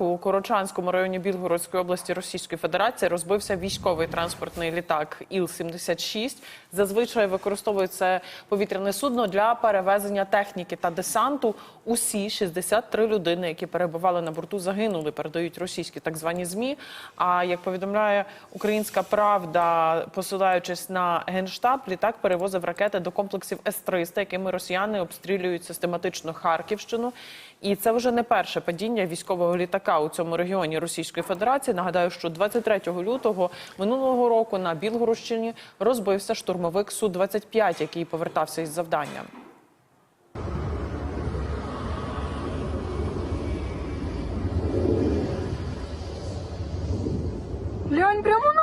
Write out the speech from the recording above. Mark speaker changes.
Speaker 1: У Корочанському районі Білгородської області Російської Федерації розбився військовий транспортний літак Іл-76. Зазвичай використовується повітряне судно для перевезення техніки та десанту. Усі 63 людини, які перебували на борту, загинули. Передають російські так звані змі. А як повідомляє Українська Правда, посилаючись на генштаб, літак перевозив ракети до комплексів С-300, якими росіяни обстрілюють систематично Харківщину. І це вже не перше падіння військового літака у цьому регіоні Російської Федерації. Нагадаю, що 23 лютого минулого року на Білгородщині розбився штурмовик Су 25 який повертався із завданням.
Speaker 2: Глянь, прямо